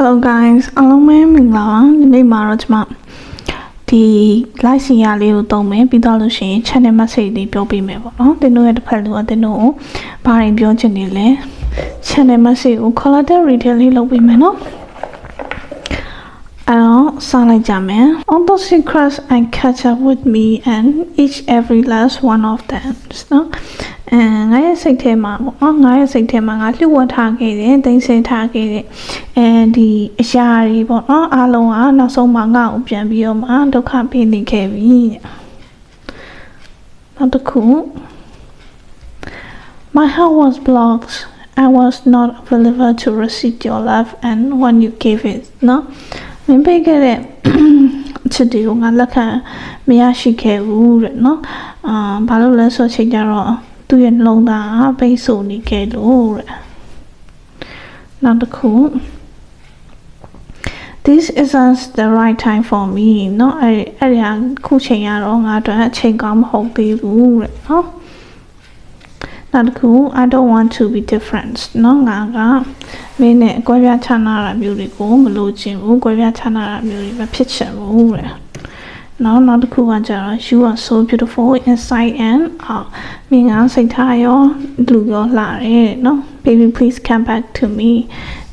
Hello guys အားလုံးပဲမင်္ဂလာပါဒီနေ့မှာတော့ကျွန်မဒီ live စီရလေးကိုတုံးမယ်ပြီးတော့လို့ရှိရင် channel message လေးပြောပေးမယ်ပေါ့နော်တင်တို့ရဲ့တစ်ဖက်လူကတင်တို့ကိုဘာရင်ပြောချင်နေလဲ channel message ကို collateral retail လေးလုပ်ပေးမယ်နော်အဲ့တော့စလိုက်ကြမယ် On the secrets and catch up with me and each every last one of them နော် အဲငါရဲ့စိတ်ထဲမှာပေါ့နော်ငါရဲ့စိတ်ထဲမှာငါလှုပ်ဝတ်ထားခဲ့တယ်တင်ဆင်ထားခဲ့တယ်အဲဒီအရာတွေပေါ့နော်အားလုံးကနောက်ဆုံးမှာငါ့ကိုပြန်ပြီးတော့မှဒုက္ခပေးနေခဲ့ပြီတဲ့နောက်တစ်ခု My heart was blocked I was not available to receive your love and when you gave it နော်မင်းပေးခဲ့တဲ့ချစ်တွေကိုငါလက်ခံမရရှိခဲ့ဘူးတဲ့နော်အာဘာလို့လဲဆိုချိန်ကြတော့ သူ့ရဲ့နှလုံးသားပိတ်ဆို့နေခဲ့လို့တဲ့နောက်တစ်ခု this isn't the right time for me เนาะအဲ့အဲ့ဒီခုချိန်ရတော့ငါတို့အချိန်ကောင်းမဟုတ်သေးဘူးတဲ့เนาะနောက်တစ်ခု I don't want to be different เนาะငါကမင်းနဲ့အကွဲပြားခြားနာတာမျိုးတွေကိုမလိုချင်ဘူးကွဲပြားခြားနာတာမျိုးတွေမဖြစ်ချင်ဘူးတဲ့ နောက်နောက်တစ်ခုကကြတော့ you are so beautiful inside and out မြင်ငန်းစိတ်ထားရောလူရောလာတယ်နော် baby please come back to me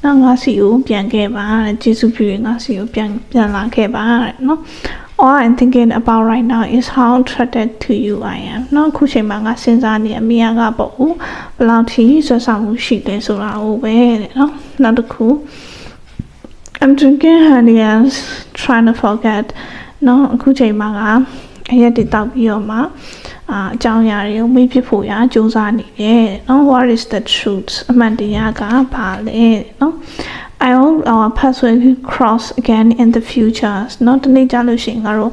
နောက်ငါစီကိုပြန်ခဲ့ပါတဲ့ကျေးဇူးပြုရင်ငါစီကိုပြန်ပြန်လာခဲ့ပါတဲ့နော် all i'm thinking about right now is how attracted to you i am နော်ခုချိန်မှာငါစဉ်းစားနေအမေကပေါ့ဘယ်လောက်ထိဆွဆောင်မှုရှိတယ်ဆိုတာကိုပဲတဲ့နော်နောက်တစ်ခု I'm drinking honey and trying to forget เนาะအခုချိန်မှာကအရက်တွေတောက်ပြီးတော့မှအာအကြောင်းအရာတွေကိုမေ့ဖြစ်ဖို့ရစူးစမ်းနေတယ်เนาะ what is the truth အမှန်တရားကဘာလဲเนาะ I hope our paths will cross again in the future เนาะဒီနေ့ကြလို့ရှိရင်ငါတို့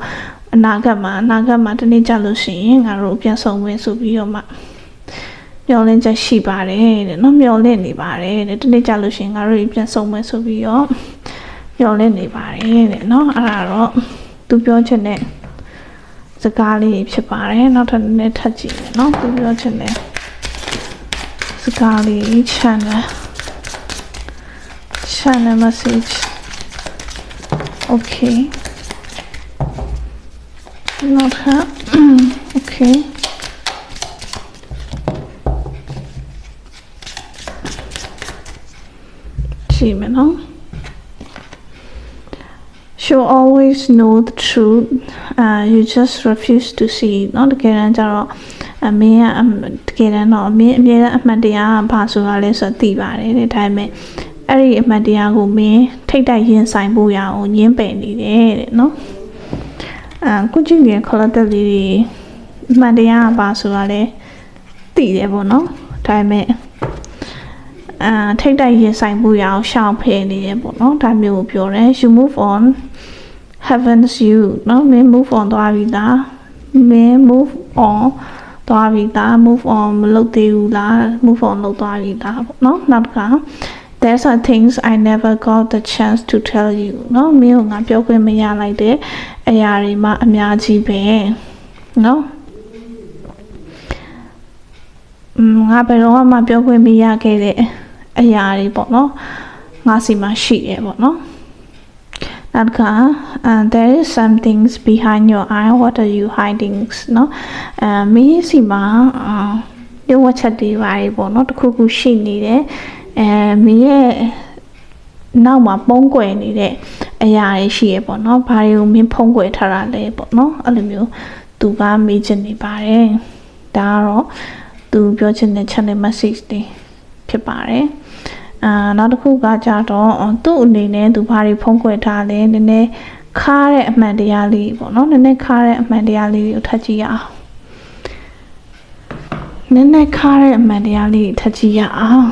အနာဂတ်မှာအနာဂတ်မှာဒီနေ့ကြလို့ရှိရင်ငါတို့ပြန်ဆုံမယ်ဆိုပြီးတော့မှမျောလင့်ချက်ရှိပါတယ်တဲ့เนาะမျောလင့်နေပါတယ်တဲ့ဒီနေ့ကြလို့ရှိရင်ငါတို့ပြန်ဆုံမယ်ဆိုပြီးတော့မျောလင့်နေပါတယ်တဲ့เนาะအဲ့ဒါတော့ သူပြောချင်တဲ့စကားလေးဖြစ်ပါတယ်နောက်ထပ်နည်းနည်းထပ်ကြည့်မယ်เนาะသူပြောချင်တဲ့စကားလေး channel channel message okay not her okay see me now she'll always know the truth uh you just refuse to see เนาะတကယ်တမ်းကျတော့အမေကတကယ်တမ်းတော့အမေအမြဲတမ်းအမှန်တရားကဘာဆိုတာလဲဆိုတော့သိပါတယ်တဲ့ဒါပေမဲ့အဲ့ဒီအမှန်တရားကိုမင်းထိတ်တိုက်ရင်ဆိုင်ဖို့ရအောင်ညင်းပယ်နေတယ်တဲ့နော်အာကုကြည့်ရင်ခလတက်လေးတွေအမှန်တရားကဘာဆိုတာလဲသိတယ်ပေါ့နော်ဒါပေမဲ့အာထိတ်တိုက်ရင်ဆိုင်ဖို့ရအောင်ရှောင်ဖယ်နေတယ်ပေါ့နော်ဒါမျိုးကိုပြောတယ် you move on heavens you နော်မင်း move on သွားပြီလားမင်း move on သွားပြီလား move on မလုပ်သေးဘူးလား move on လုပ်သွားပြီလားပေါ့နော်နောက်တစ်ခါ there's are things I never got the chance to tell you เนาะမင်းကငါပြောခွင့်မရလိုက်တဲ့အရာတွေမှအများကြီးပဲเนาะอืมငါဘယ်တော့မှပြောခွင့်မရခဲ့တဲ့အရာတွေပေါ့เนาะငါစီမှာရှိတယ်ပေါ့เนาะ နောက်တစ်ခါ and there is some things behind your eye what are you hiding เนาะအဲမင်းစီမှာအာရုပ်ဝတ်ချက်တွေပါတယ်ပေါ့เนาะတခုခုရှိနေတယ်အဲမင်းရဲ့နောက်မှာပုံးကွယ်နေတဲ့အရာတွေရှိရပေါ့နော်ဘာတွေကိုမင်းဖုံးကွယ်ထားတာလဲပေါ့နော်အဲ့လိုမျိုးသူကမေးချင်နေပါတယ်ဒါကတော့သူပြောချင်တဲ့ channel message တွေဖြစ်ပါတယ် အာနောက်တစ်ခုကကြတော့သူ့အနေနဲ့သူဘာတွေဖုံးကွယ်ထားလဲနည်းနည်းခါတဲ့အမှန်တရားလေးပေါ့နော်နည်းနည်းခါတဲ့အမှန်တရားလေးကိုထပ်ကြည့်ရအောင်နည်းနည်းခါတဲ့အမှန်တရားလေးထပ်ကြည့်ရအောင်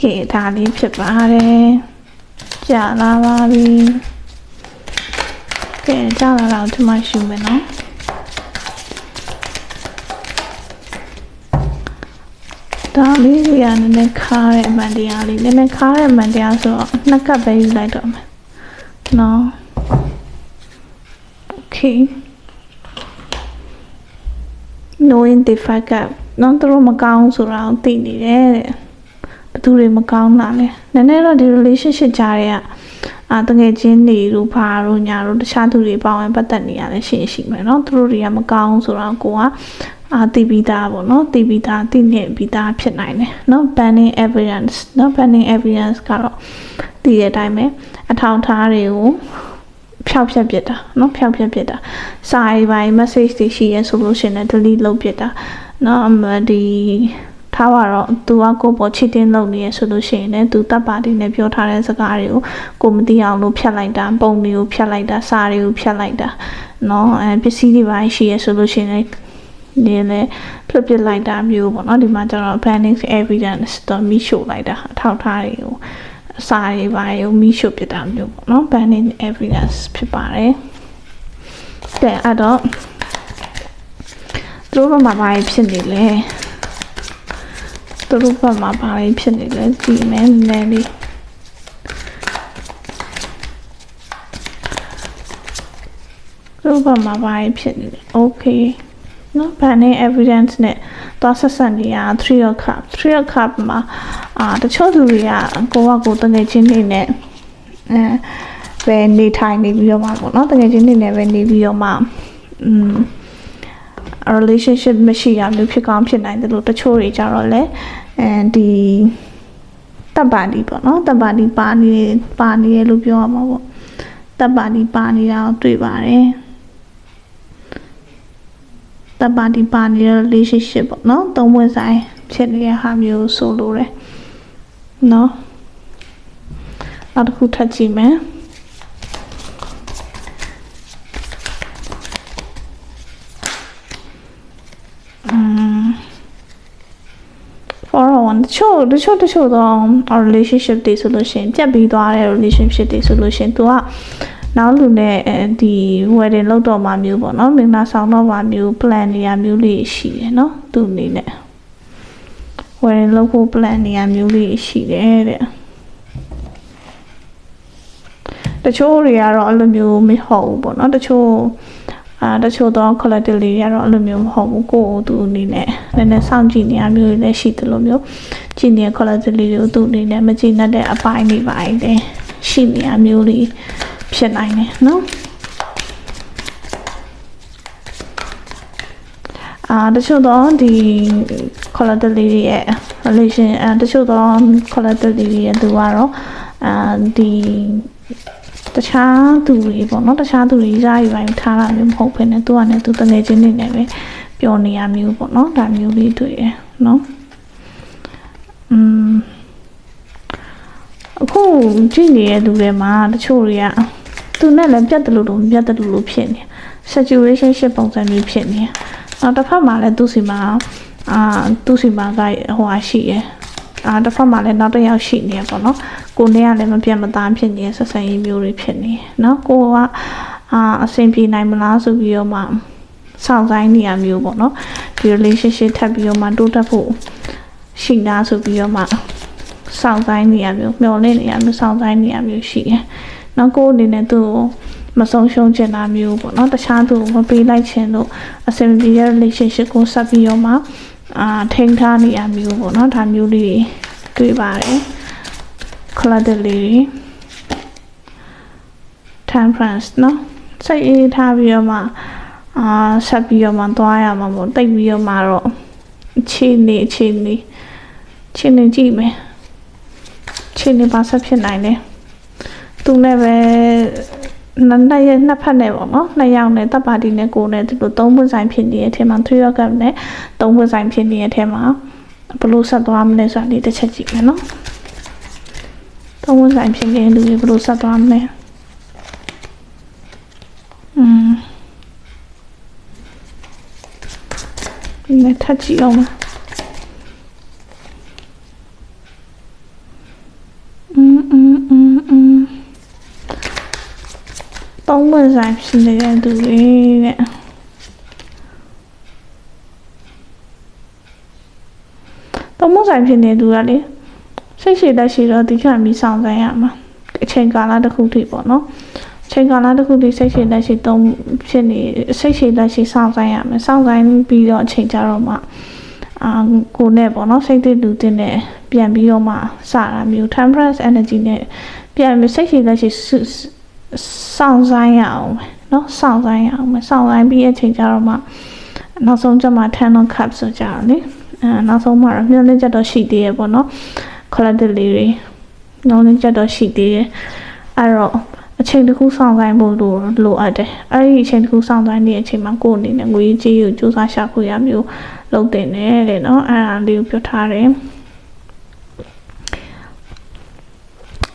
ကဲဒါလေးဖြစ်ပါတယ်ကြာလာပါပြီကဲကြာလာတော့ဒီမှာရှုမယ်နော် ဒါလေးတွေကနည်းနည်းခါတဲ့အမှန်တရားလေးနည်းနည်းခါတဲ့အမှန်တရားဆိုတော့နှစ်ကပ်ပဲယူလိုက်တော့မယ်နော် okay knowing the fact ကနော်သူတို့မကောင်းဆိုတာကိုသိနေတယ်တဲ့ဘသူတွေမကောင်းတာလဲနည်းနည်းတော့ဒီ relationship ကြားတွေကအာတကယ်ချင်းနေလို့ဘာလို့ညာလို့တခြားသူတွေပေါဝင်ပတ်သက်နေရလဲရှင်းရှိမယ်နော်သူတို့တွေကမကောင်းဆိုတာကိုက အာတီးပြီးသားပေါ့เนาะတီးပြီးသားတိနေပြီးသားဖြစ်နိုင်တယ်เนาะ banning evidence เนาะ banning evidence ကတော့တည်တဲ့အတိုင်းပဲအထောင်ထားတွေကိုဖြောက်ဖြက်ပြစ်တာเนาะဖြောက်ဖြက်ပြစ်တာစာရေးပိုင်း message တွေရှိရဲဆိုလို့ရှရင်လည်း delete လုပ်ပြစ်တာเนาะအမဒီထားပါတော့သူကကိုယ့်ပေါ်ချစ်တင်းလုပ်နေရဆိုလို့ရှိရင်လည်းသူတပ်ပါတီနဲ့ပြောထားတဲ့စကားတွေကိုကိုမသိအောင်လို့ဖြတ်လိုက်တာပုံတွေကိုဖြတ်လိုက်တာစာတွေကိုဖြတ်လိုက်တာเนาะအဲပစ္စည်းတွေပိုင်းရှိရဆိုလို့ရှိရင်လည်း နေလေပြပြလိုက်တာမျိုးပေါ့နော်ဒီမှာကျတော့ banning evidence တော့မိရှို့လိုက်တာအထောက်ထားတွေကိုအစာတွေပါရုံမိရှို့ပြတာမျိုးပေါ့နော် banning evidence ဖြစ်ပါတယ်တဲ့အဲ့တော့သူတို့ဘာမှဖြစ်နေလဲသူတို့ဘာမှဘာဖြစ်နေလဲဒီမဲနည်းနည်းလေးသူတို့ဘာမှဘာဖြစ်နေလဲ okay နော် banning evidence နဲ့သွားဆက်ဆက်နေရ3 of cup 3 of cup မှာအာတချို့သူတွေကကိုကကိုတငယ်ချင်းတွေနဲ့အဲပဲနေထိုင်နေပြီးတော့မှပေါ့နော်တငယ်ချင်းတွေနဲ့ပဲနေပြီးတော့မှอืม relationship မရှိရမျိုးဖြစ်ကောင်းဖြစ်နိုင်တယ်လို့တချို့တွေကြတော့လေအဲဒီတပ်ပါတီပေါ့နော်တပ်ပါတီပါနေပါနေရလို့ပြောရမှာပေါ့တပ်ပါတီပါနေတာကိုတွေ့ပါတယ် တပ်ပါတီပါနေတဲ့ relationship ပေါ့နော်သုံးဝင်ဆိုင်ဖြစ်နေတဲ့ဟာမျိုးဆိုလို့တယ်နော်နောက်တစ်ခုထပ်ကြည့်မယ် for one တချို့တချို့တချို့တော့ relationship တွေဆိုလို့ရှိရင်ပြတ်ပြီးသွားတဲ့ relationship တွေဆိုလို့ရှိရင် तू က နောက်လူနဲ့အဲဒီ wedding လုပ်တော့မှမျိုးပေါ့နော်မင်္ဂလာဆောင်တော့မှမျိုး plan နေရမျိုးလေးရှိတယ်နော်သူ့အနေနဲ့ wedding လုပ်ဖို့ plan နေရမျိုးလေးရှိတယ်တဲ့တချို့တွေကတော့အဲ့လိုမျိုးမဟုတ်ဘူးပေါ့နော်တချို့အာတချို့တော့ collective လေးတွေကတော့အဲ့လိုမျိုးမဟုတ်ဘူးကိုယ့်သူအနေနဲ့နည်းနည်းစောင့်ကြည့်နေရမျိုးတွေလည်းရှိတယ်လို့မျိုးကြည့်နေတဲ့ collective လေးတွေကိုသူ့အနေနဲ့မကြည့်နဲ့တဲ့အပိုင်းတွေပိုင်းတယ်ရှိနေရမျိုးလေး ဖြစ်နိုင်တယ်နော်အာတချို့တော့ဒီ collective လေးတွေရဲ့ relation အဲတချို့တော့ collective လေးတွေရဲ့သူကတော့အာဒီတခြားသူတွေပေါ့နော်တခြားသူတွေကြားယူပိုင်းထားတာမျိုးမဟုတ်ဘဲနဲ့သူကလည်းသူတငယ်ချင်းတွေနဲ့ပဲပျော်နေရမျိုးပေါ့နော်ဒါမျိုးလေးတွေ့ရနော်อืมအခုကြည့်နေတဲ့သူတွေမှာတချို့တွေက သူနဲ့လည်းပြတ်တယ်လို့တော့ပြတ်တယ်လို့ဖြစ်နေ situationship ပုံစံမျိုးဖြစ်နေနောက်တစ်ဖက်မှာလည်းသူ့စီမှာအာသူ့စီမှာကဟိုဟာရှိရယ်အာတစ်ဖက်မှာလည်းနောက်တစ်ယောက်ရှိနေရပေါ့နော်ကိုနေကလည်းမပြတ်မသားဖြစ်နေဆက်ဆံရေးမျိုးတွေဖြစ်နေနော်ကိုကအာအဆင်ပြေနိုင်မလားဆိုပြီးတော့မှစောင့်ဆိုင်နေရမျိုးပေါ့နော်ဒီ relationship ထပ်ပြီးတော့မှတိုးတက်ဖို့ရှိနာဆိုပြီးတော့မှစောင့်ဆိုင်နေရမျိုးမျောလင့်နေရမျိုးစောင့်ဆိုင်နေရမျိုးရှိတယ် နော်ကိုအနေနဲ့သူ့ကိုမဆုံးရှုံးချင်တာမျိုးပေါ့နော်တခြားသူမပေးလိုက်ချင်လို့အဆင်ပြေတဲ့ relationship ကိုဆက်ပြီးတော့မှအာထိန်းထားနေရမျိုးပေါ့နော်ဒါမျိုးလေးတွေတွေ့ပါတယ် clutter လေးတွေ temperance နော်စိတ်အေးထားပြီးတော့မှအာဆက်ပြီးတော့မှသွားရမှာပေါ့တိတ်ပြီးတော့မှတော့အခြေအနေအခြေအနေအခြေအနေကြည့်မယ်အခြေအနေပါဆက်ဖြစ်နိုင်တယ် သူနဲ့ပဲနှစ်နှစ်ရက်နှစ်ဖက်နဲ့ပေါ့နော်နှစ်ယောက်နဲ့တပ်ပါတီနဲ့ကိုနဲ့ဒီလိုသုံးပွင့်ဆိုင်ဖြစ်နေတဲ့အထက်မှာ3ယောက်ကနဲ့သုံးပွင့်ဆိုင်ဖြစ်နေတဲ့အထက်မှာဘလို့ဆက်သွားမလဲဆိုတာဒီတစ်ချက်ကြည့်မယ်နော်သုံးပွင့်ဆိုင်ဖြစ်နေတဲ့လူတွေဘလို့ဆက်သွားမလဲอืมဒီနဲ့ထပ်ကြည့်အောင်ပါ သုံးဝင်ဆိုင်ဖြစ်နေတဲ့သူတွေတဲ့သုံးဝင်ဆိုင်ဖြစ်နေသူကလေစိတ်ရှိတတ်ရှိတော့ဒီကပြီးဆောင်ဆိုင်ရမှာအချိန်ကာလတစ်ခုထိပေါ့နော်အချိန်ကာလတစ်ခုထိစိတ်ရှိတတ်ရှိသုံးဖြစ်နေစိတ်ရှိတတ်ရှိဆောင်ဆိုင်ရမယ်ဆောင်ဆိုင်ပြီးတော့အချိန်ကြတော့မှအာကိုနဲ့ပေါ့နော်စိတ်တည်လူတင်နဲ့ပြန်ပြီးတော့မှစတာမျိုး temperance energy နဲ့ပြန်ပြီးစိတ်ရှိလက်ရှိ စုစောင့်ဆိုင်ရအောင်ပဲเนาะစောင့်ဆိုင်ရအောင်ပဲစောင့်ဆိုင်ပြီးအချိန်ကျတော့မှနောက်ဆုံးကျမှ10 on cup ဆိုကြတော့လေအဲနောက်ဆုံးမှတော့မျောလင်းချက်တော့ရှိသေးရပေါ့နော် collective လေးတွေနောက်လင်းချက်တော့ရှိသေးတယ်အဲ့တော့အချိန်တစ်ခုစောင့်ဆိုင်ဖို့လိုလိုအပ်တယ်အဲ့ဒီအချိန်တစ်ခုစောင့်ဆိုင်နေတဲ့အချိန်မှာကိုယ်အနေနဲ့ငွေကြီးကိုစူးစမ်းရှာဖွေရမျိုးလုပ်တင်တယ်တဲ့နော်အဲ့ဒါလေးကိုပြောထားတယ်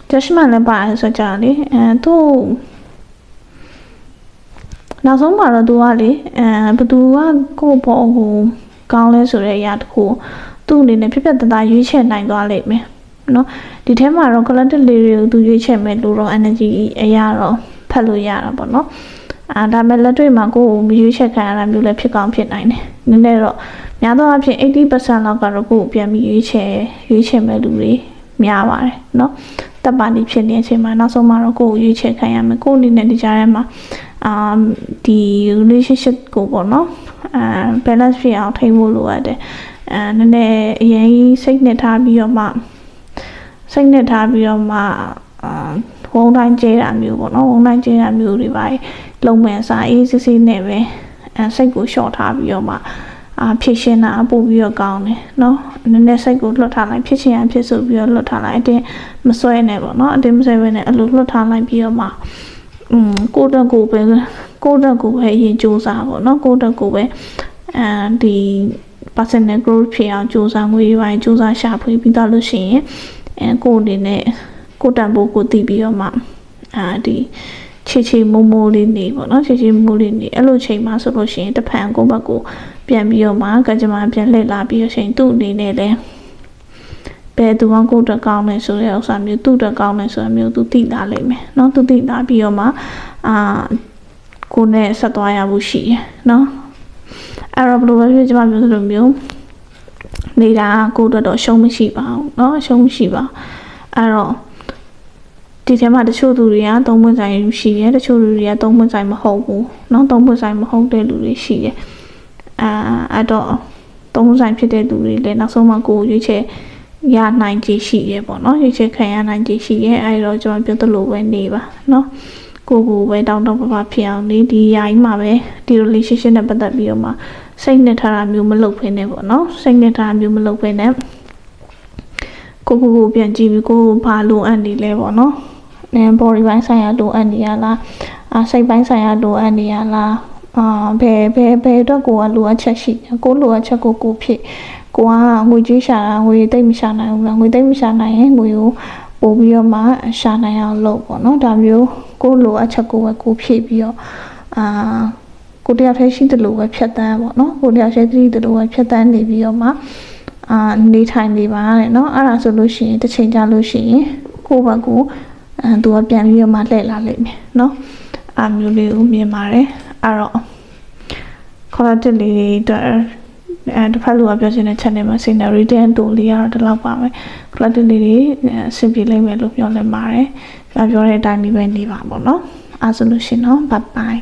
judgment လည်းပါတယ်ဆိုကြလေအဲသူနောက်ဆုံးမှာတော့သူကလေအဲဘသူကကိုယ့်ဘောကိုကောင်းလဲဆိုတဲ့အရာတစ်ခုသူ့အနေနဲ့ဖြစ်ဖြစ်တသားရွေးချယ်နိုင်သွားလိမ့်မယ်နော်ဒီထဲမှာတော့ collective လေးတွေကိုသူရွေးချယ်မဲ့လို့တော့ energy အရာတော့ဖတ်လို့ရတာပေါ့နော်အာဒါမဲ့လက်တွေ့မှာကိုယ့်ကိုမရွေးချယ်ခံရတာမျိုးလည်းဖြစ်ကောင်းဖြစ်နိုင်တယ်နည်းနည်းတော့များသောအားဖြင့်80%လောက်ကတော့ကိုယ့်ကိုပြန်ပြီးရွေးချယ်ရွေးချယ်မဲ့လူတွေများပါတယ်เသက်ပါတီဖြစ်နေတဲ့အချိန်မှာနောက်ဆုံးမှာတော့ကိုယ်ကိုရွေးချယ်ခံရမယ်ကိုယ်အနေနဲ့ဒီကြားထဲမှာအာဒီ relationship ကိုပေါ့နော်အာ balance ဖြစ်အောင်ထိန်းဖို့လိုအပ်တယ်အဲနည်းနည်းအရင်စိတ်နှစ်ထားပြီးတော့မှစိတ်နှစ်ထားပြီးတော့မှအာဝုံတိုင်းကျဲတာမျိုးပေါ့နော်ဝုံတိုင်းကျဲတာမျိုးတွေပါလုံမဲ့စာအေးစစ်စစ်နဲ့ပဲအဲစိတ်ကိုလျှော့ထားပြီးတော့မှ အာဖြစ်ရှင်းတာပို့ပြီးတော့ကောင်းတယ်เนาะနည်းနည်းစိတ်ကိုလွတ်ထားလိုက်ဖြစ်ချင်ရဖြစ်ဆိုပြီးတော့လွတ်ထားလိုက်အတင်းမစွဲနဲ့ပေါ့เนาะအတင်းမစွဲဘဲနဲ့အလိုလွတ်ထားလိုက်ပြီးတော့မှอืมကိုယ့်တက်ကိုပဲကိုယ့်တက်ကိုပဲအရင်စူးစမ်းပေါ့เนาะကိုယ့်တက်ကိုပဲအဲဒီ personal growth ဖြစ်အောင်စူးစမ်းငွေပိုင်းစူးစမ်းရှာဖွေပြီးတော့လို့ရှိရင်အဲကိုယ့်အနေနဲ့ကိုယ့်တန်ဖိုးကိုသိပြီးတော့မှအာဒီချေချေမိုးမိုးလေးနေပေါ့နော်ချေချေမိုးလေးနေအဲ့လိုချိန်မှဆိုလို့ရှိရင်တစ်ဖန်ကိုယ့်ဘက်ကို ပြန်ပြီးတော့မှကကြမ္မာပြန်လှည့်လာပြီးတော့ရှိရင်သူ့အနေနဲ့လည်းဘယ်သူမှကိုယ့်တက်ကောင်းလဲဆိုတဲ့ဥစ္စာမျိုးသူ့တက်ကောင်းလဲဆိုတဲ့မျိုးသူသိလာလိမ့်မယ်เนาะသူသိလာပြီးတော့မှအာကိုယ်နဲ့ဆက်သွားရဖို့ရှိတယ်เนาะအဲ့တော့ဘယ်လိုပဲဖြစ်ကျမမျိုးလိုမျိုးနေတာကိုယ့်အတွက်တော့ရှုံးမရှိပါဘူးเนาะရှုံးမရှိပါအဲ့တော့ဒီထဲမှာတချို့သူတွေကသုံးပွင့်ဆိုင်ရှိတယ်တချို့လူတွေကသုံးပွင့်ဆိုင်မဟုတ်ဘူးเนาะသုံးပွင့်ဆိုင်မဟုတ်တဲ့လူတွေရှိတယ် အာအဲ့တော့သုံးပွင့်ဆိုင်ဖြစ်တဲ့လူတွေလည်းနောက်ဆုံးမှကိုယ်ရွေးချယ်ရနိုင်ခြေရှိရဲပေါ့နော်ရွေးချယ်ခံရနိုင်ခြေရှိရဲအဲ့တော့ကျွန်တော်ပြောသလိုပဲနေပါနော်ကိုကိုပဲတောင်းတောင်းပပဖြစ်အောင်နေဒီယာကြီးမှာပဲဒီ relationship နဲ့ပတ်သက်ပြီးတော့မှစိတ်နဲ့ထားတာမျိုးမလုပ်ဖ ೇನೆ ပေါ့နော်စိတ်နဲ့ထားတာမျိုးမလုပ်ဖ ೇನೆ ကိုကိုကိုပြန်ကြည့်ပြီးကိုကိုဘာလိုအပ်နေလဲပေါ့နော်အဲ body ပိုင်းဆိုင်ရာလိုအပ်နေရလားအာစိတ်ပိုင်းဆိုင်ရာလိုအပ်နေရလား အာဘယ်ဘယ်ဘယ်အတွက်ကိုကလိုအပ်ချက်ရှိကိုလိုအပ်ချက်ကိုကိုဖြစ်ကိုကငွေကြီးရှာတာငွေတိတ်မရှာနိုင်ဘူးလားငွေတိတ်မရှာနိုင်ရင်ငွေကိုပို့ပြီးတော့မှရှာနိုင်အောင်လုပ်ပေါ့နော်ဒါမျိုးကိုလိုအပ်ချက်ကိုပဲကိုဖြည့်ပြီးတော့အာကိုတယောက်တည်းရှိတယ်လို့ပဲဖြတ်တန်းပေါ့နော်ကိုတယောက်တည်းသိတယ်လို့ပဲဖြတ်တန်းနေပြီးတော့မှအာနေထိုင်နေပါတဲ့နော်အဲ့ဒါဆိုလို့ရှိရင်တစ်ချိန်ကြာလို့ရှိရင်ကိုဘက်ကိုအဲသူကပြန်ပြီးတော့မှလှည့်လာလိမ့်မယ်နော်အာမျိုးလေးကိုမြင်ပါတယ် အဲ့တော့ collective လေးတွေအတွက်အဲတစ်ဖက်လူကပြောချင်တဲ့ channel မှာ scenery တဲ့တူလေးကတော့ဒီလောက်ပါပဲ collective လေးတွေအဆင်ပြေလိမ့်မယ်လို့ပြောလင်ပါတယ်။ပြောပြောတဲ့အတိုင်းဒီပဲနေပါပေါ့နော်။အဲဆိုလို့ရှိရင်တော့ bye bye